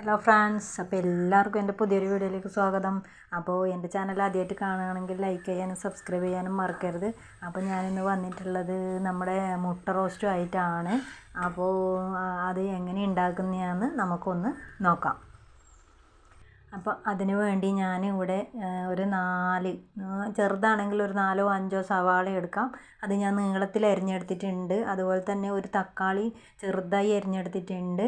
Hello friends അപ്പോൾ എല്ലാവർക്കും എന്റെ പുതിയൊരു വീഡിയോയിലേക്ക് സ്വാഗതം. അപ്പോൾ എന്റെ ചാനൽ ആദ്യമായിട്ട് കാണുകയാണെങ്കിൽ ലൈക്ക് ചെയ്യാനും സബ്സ്ക്രൈബ് ചെയ്യാനും മറക്കരുത്. അപ്പോൾ ഞാനിന്ന് വന്നിട്ടുള്ളത് നമ്മുടെ മുട്ട റോസ്റ്റും ആയിട്ടാണ്. അപ്പോൾ അത് എങ്ങനെ ഉണ്ടാക്കുന്നതാണെന്ന് നമുക്കൊന്ന് നോക്കാം. അപ്പോൾ അതിന് വേണ്ടി ഞാൻ ഇവിടെ ഒരു നാല് ചെറുതാണെങ്കിൽ ഒരു നാലോ അഞ്ചോ സവാള എടുക്കാം. അത് ഞാൻ നീളത്തിൽ അരിഞ്ഞെടുത്തിട്ടുണ്ട്. അതുപോലെ തന്നെ ഒരു തക്കാളി ചെറുതായി അരിഞ്ഞെടുത്തിട്ടുണ്ട്.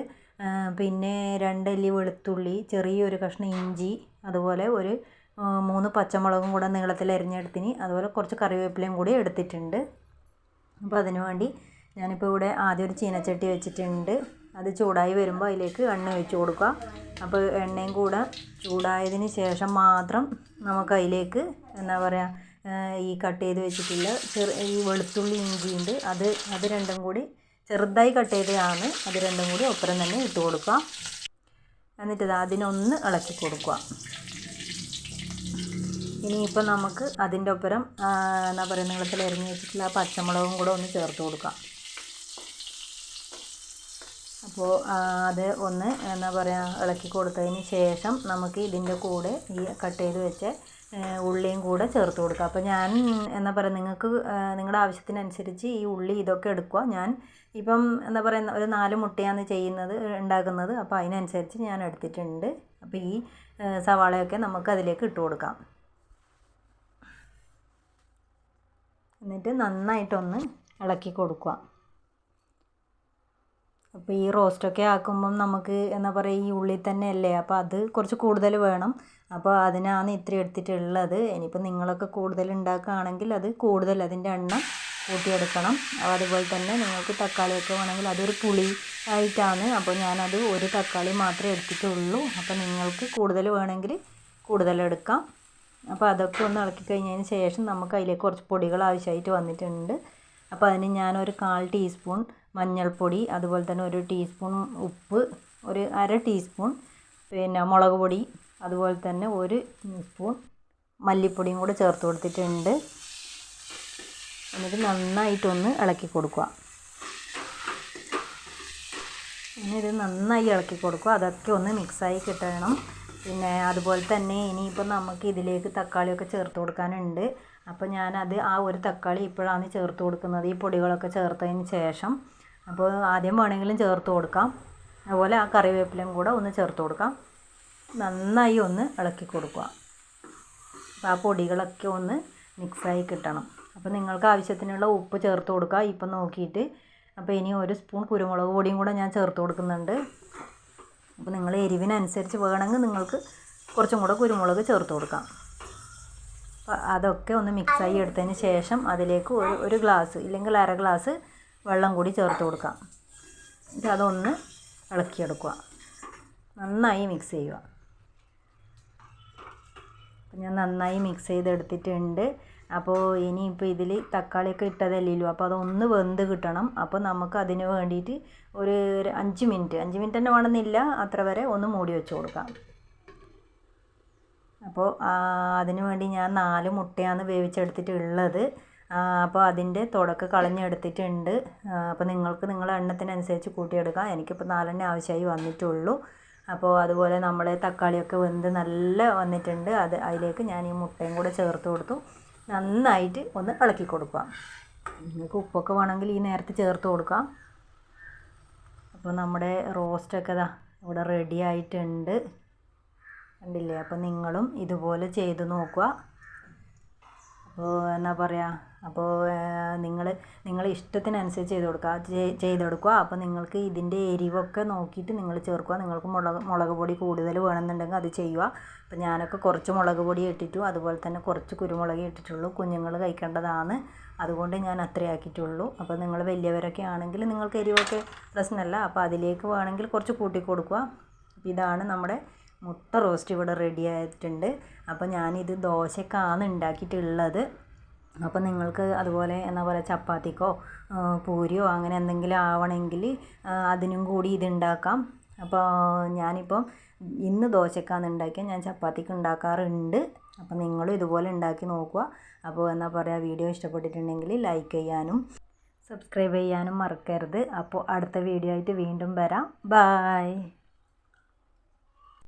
പിന്നെ രണ്ടല്ലി വെളുത്തുള്ളി ചെറിയൊരു കഷ്ണം ഇഞ്ചി അതുപോലെ ഒരു മൂന്ന് പച്ചമുളകും കൂടെ നീളത്തിൽ അരിഞ്ഞെടുത്തിന്. അതുപോലെ കുറച്ച് കറിവേപ്പിലയും കൂടി എടുത്തിട്ടുണ്ട്. അപ്പോൾ അതിനു വേണ്ടി ഞാനിപ്പോൾ ഇവിടെ ആദ്യം ഒരു ചീനച്ചട്ടി വെച്ചിട്ടുണ്ട്. അത് ചൂടായി വരുമ്പോൾ അതിലേക്ക് എണ്ണ ഒഴിച്ച് കൊടുക്കുക. അപ്പോൾ എണ്ണയും കൂടെ ചൂടായതിന് ശേഷം മാത്രം നമുക്ക് അതിലേക്ക് എന്താ പറയുക ഈ കട്ട് ചെയ്ത് വെച്ചിട്ടുള്ള ചെറു ഈ വെളുത്തുള്ളി ഇഞ്ചിയുണ്ട്. അത് അത് രണ്ടും കൂടി ചെറുതായി കട്ട് ചെയ്തതാണ്. അത് രണ്ടും കൂടി ഒപ്പരം തന്നെ ഇട്ട് കൊടുക്കുക. എന്നിട്ട് അതിനൊന്ന് ഇളക്കി കൊടുക്കുക. ഇനിയിപ്പോൾ നമുക്ക് അതിന്റെ ഒപ്പരം എന്താ പറയുക നീളത്തിൽ എറിഞ്ഞ് വെച്ചിട്ടുള്ള ആ പച്ചമുളകും കൂടെ ഒന്ന് ചേർത്ത് കൊടുക്കാം. അപ്പോൾ അത് ഒന്ന് എന്താ പറയുക ഇളക്കി കൊടുത്തതിന് ശേഷം നമുക്ക് ഇതിന്റെ കൂടെ ഈ കട്ട് ചെയ്ത് വെച്ച ഉള്ളിയും കൂടെ ചേർത്ത് കൊടുക്കുക അപ്പോൾ ഞാൻ എന്താ പറയുക നിങ്ങൾക്ക് നിങ്ങളുടെ ആവശ്യത്തിനനുസരിച്ച് ഈ ഉള്ളി ഇതൊക്കെ എടുക്കുക. ഞാൻ ഇപ്പം എന്താ പറയുക ഒരു നാല് മുട്ടയാണ് ചെയ്യുന്നത് ഉണ്ടാക്കുന്നത്. അപ്പോൾ അതിനനുസരിച്ച് ഞാൻ എടുത്തിട്ടുണ്ട്. അപ്പോൾ ഈ സവാളയൊക്കെ നമുക്ക് അതിലേക്ക് ഇട്ട് കൊടുക്കാം. എന്നിട്ട് നന്നായിട്ടൊന്ന് ഇളക്കി കൊടുക്കുക. അപ്പോൾ ഈ റോസ്റ്റൊക്കെ ആക്കുമ്പം നമുക്ക് എന്താ പറയുക ഈ ഉള്ളിൽ തന്നെ അല്ലേ അപ്പോൾ അത് കുറച്ച് കൂടുതൽ വേണം. അപ്പോൾ അതിനാണ് ഇത്ര എടുത്തിട്ടുള്ളത്. ഇനിയിപ്പോൾ നിങ്ങളൊക്കെ കൂടുതൽ ഉണ്ടാക്കുകയാണെങ്കിൽ അത് കൂടുതൽ അതിന്റെ എണ്ണം കൂട്ടിയെടുക്കണം. അതുപോലെ തന്നെ നിങ്ങൾക്ക് തക്കാളിയൊക്കെ വേണമെങ്കിൽ അതൊരു പുളി ആയിട്ടാണ്. അപ്പോൾ ഞാനത് ഒരു തക്കാളി മാത്രമേ എടുത്തിട്ടുള്ളൂ. അപ്പോൾ നിങ്ങൾക്ക് കൂടുതൽ വേണമെങ്കിൽ കൂടുതലെടുക്കാം അപ്പോൾ അതൊക്കെ ഒന്ന് ഇളക്കി കഴിഞ്ഞതിന് ശേഷം നമുക്ക് അതിലേക്ക് കുറച്ച് പൊടികൾ ആവശ്യമായിട്ട് വന്നിട്ടുണ്ട്. അപ്പോൾ അതിന് ഞാനൊരു കാൽ ടീസ്പൂൺ മഞ്ഞൾപ്പൊടി അതുപോലെ തന്നെ ഒരു ടീസ്പൂൺ ഉപ്പ് ഒരു അര ടീസ്പൂൺ പിന്നെ മുളക് പൊടി അതുപോലെ തന്നെ ഒരു സ്പൂൺ മല്ലിപ്പൊടിയും കൂടെ ചേർത്ത് കൊടുത്തിട്ടുണ്ട്. എന്നിട്ട് നന്നായിട്ടൊന്ന് ഇളക്കി കൊടുക്കുക. ഇനി ഇത് നന്നായി ഇളക്കി കൊടുക്കുക. അതൊക്കെ ഒന്ന് മിക്സായി കിട്ടണം. പിന്നെ അതുപോലെ തന്നെ ഇനിയിപ്പോൾ നമുക്ക് ഇതിലേക്ക് തക്കാളിയൊക്കെ ചേർത്ത് കൊടുക്കാനുണ്ട്. അപ്പോൾ ഞാനത് ആ ഒരു തക്കാളി ഇപ്പോഴാണ് ചേർത്ത് കൊടുക്കുന്നത്. ഈ പൊടികളൊക്കെ ചേർത്തതിന് ശേഷം അപ്പോൾ ആദ്യം വേണമെങ്കിലും ചേർത്ത് കൊടുക്കാം. അതുപോലെ ആ കറിവേപ്പിലയും കൂടെ ഒന്ന് ചേർത്ത് കൊടുക്കാം. നന്നായി ഒന്ന് ഇളക്കി കൊടുക്കുക. അപ്പോൾ ആ പൊടികളൊക്കെ ഒന്ന് മിക്സായി കിട്ടണം. അപ്പോൾ നിങ്ങൾക്ക് ആവശ്യത്തിനുള്ള ഉപ്പ് ചേർത്ത് കൊടുക്കുക. ഇപ്പം നോക്കിയിട്ട് അപ്പോൾ ഇനി ഒരു സ്പൂൺ കുരുമുളക് പൊടിയും കൂടെ ഞാൻ ചേർത്ത് കൊടുക്കുന്നുണ്ട്. അപ്പോൾ നിങ്ങൾ എരിവിനനുസരിച്ച് വേണമെങ്കിൽ നിങ്ങൾക്ക് കുറച്ചും കൂടെ കുരുമുളക് ചേർത്ത് കൊടുക്കാം. അതൊക്കെ ഒന്ന് മിക്സായി എടുത്തതിന് ശേഷം അതിലേക്ക് ഒരു ഒരു ഗ്ലാസ് ഇല്ലെങ്കിൽ അര ഗ്ലാസ് വെള്ളം കൂടി ചേർത്ത് കൊടുക്കാം. എന്നിട്ട് അതൊന്ന് ഇളക്കിയെടുക്കുക. നന്നായി മിക്സ് ചെയ്യുക. ഞാൻ നന്നായി മിക്സ് ചെയ്തെടുത്തിട്ടുണ്ട്. അപ്പോൾ ഇനിയിപ്പോൾ ഇതിൽ തക്കാളിയൊക്കെ ഇട്ടതല്ലല്ലോ അപ്പോൾ അതൊന്ന് വെന്ത് കിട്ടണം. അപ്പോൾ നമുക്ക് അതിന് വേണ്ടിയിട്ട് ഒരു അഞ്ച് മിനിറ്റ് അഞ്ച് മിനിറ്റ് തന്നെ വേണമെന്നില്ല. അത്ര വരെ ഒന്ന് മൂടി വെച്ച് കൊടുക്കാം. അപ്പോൾ അതിന് വേണ്ടി ഞാൻ നാല് മുട്ടയാണ് വേവിച്ചെടുത്തിട്ടുള്ളത്. അപ്പോൾ അതിന്റെ തുടക്കം കളഞ്ഞെടുത്തിട്ടുണ്ട്. അപ്പോൾ നിങ്ങൾക്ക് നിങ്ങളുടെ എണ്ണത്തിനനുസരിച്ച് കൂട്ടിയെടുക്കാം. എനിക്കിപ്പോൾ നാലെണ്ണ ആവശ്യമായി വന്നിട്ടുള്ളൂ. അപ്പോൾ അതുപോലെ നമ്മൾ തക്കാളിയൊക്കെ വെന്ത് നല്ല വന്നിട്ടുണ്ട്. അത് അതിലേക്ക് ഞാൻ ഈ മുട്ടയും കൂടെ ചേർത്ത് കൊടുത്തു. നന്നായിട്ട് ഒന്ന് ഇളക്കി കൊടുക്കുക നിങ്ങൾക്ക് ഉപ്പൊക്കെ വേണമെങ്കിൽ ഈ നേരത്തെ ചേർത്ത് കൊടുക്കാം. അപ്പോൾ നമ്മുടെ റോസ്റ്റൊക്കെ ഇതാ ഇവിടെ റെഡി ആയിട്ടുണ്ട്. കണ്ടില്ലേ? അപ്പോൾ നിങ്ങളും ഇതുപോലെ ചെയ്ത് നോക്കുക. അപ്പോൾ എന്നാ പറയുക അപ്പോൾ നിങ്ങൾ നിങ്ങൾ ഇഷ്ടത്തിനനുസരിച്ച് ചെയ്ത് കൊടുക്കുക. ചെയ്ത് കൊടുക്കുക. അപ്പോൾ നിങ്ങൾക്ക് ഇതിന്റെ എരിവൊക്കെ നോക്കിയിട്ട് നിങ്ങൾ ചേർക്കുക. നിങ്ങൾക്ക് മുളക് മുളക് പൊടി കൂടുതൽ വേണമെന്നുണ്ടെങ്കിൽ അത് ചെയ്യുക. അപ്പോൾ ഞാനൊക്കെ കുറച്ച് മുളക് പൊടി ഇട്ടിട്ടു. അതുപോലെ തന്നെ കുറച്ച് കുരുമുളക് ഇട്ടിട്ടുള്ളൂ. കുഞ്ഞുങ്ങൾ കഴിക്കേണ്ടതാണ്. അതുകൊണ്ട് ഞാൻ അത്രേ ആക്കിയിട്ടുള്ളൂ. അപ്പോൾ നിങ്ങൾ വലിയവരൊക്കെ ആണെങ്കിൽ നിങ്ങൾക്ക് എരിവൊക്കെ പ്രശ്നമല്ല. അപ്പോൾ അതിലേക്ക് വേണമെങ്കിൽ കുറച്ച് കൂട്ടി കൊടുക്കുക. ഇതാണ് നമ്മുടെ മുട്ട റോസ്റ്റ് ഇവിടെ റെഡി ആയിട്ടുണ്ട്. അപ്പോൾ ഞാനിത് ദോശക്കാണ് ഉണ്ടാക്കിയിട്ടുള്ളത്. അപ്പോൾ നിങ്ങൾക്ക് അതുപോലെ എന്താ പറയുക ചപ്പാത്തിക്കോ പൂരിയോ അങ്ങനെ എന്തെങ്കിലും ആവണമെങ്കിൽ അതിനും കൂടി ഇത് ഉണ്ടാക്കാം. അപ്പോൾ ഞാനിപ്പം ഇന്ന് ദോശക്കാണ് ഉണ്ടാക്കിയത്. ഞാൻ ചപ്പാത്തിക്ക് ഉണ്ടാക്കാറുണ്ട്. അപ്പോൾ നിങ്ങളും ഇതുപോലെ ഉണ്ടാക്കി നോക്കുക. അപ്പോൾ എന്താ പറയുക വീഡിയോ ഇഷ്ടപ്പെട്ടിട്ടുണ്ടെങ്കിൽ ലൈക്ക് ചെയ്യാനും സബ്സ്ക്രൈബ് ചെയ്യാനും മറക്കരുത്. അപ്പോൾ അടുത്ത വീഡിയോ ആയിട്ട് വീണ്ടും വരാം. ബായ്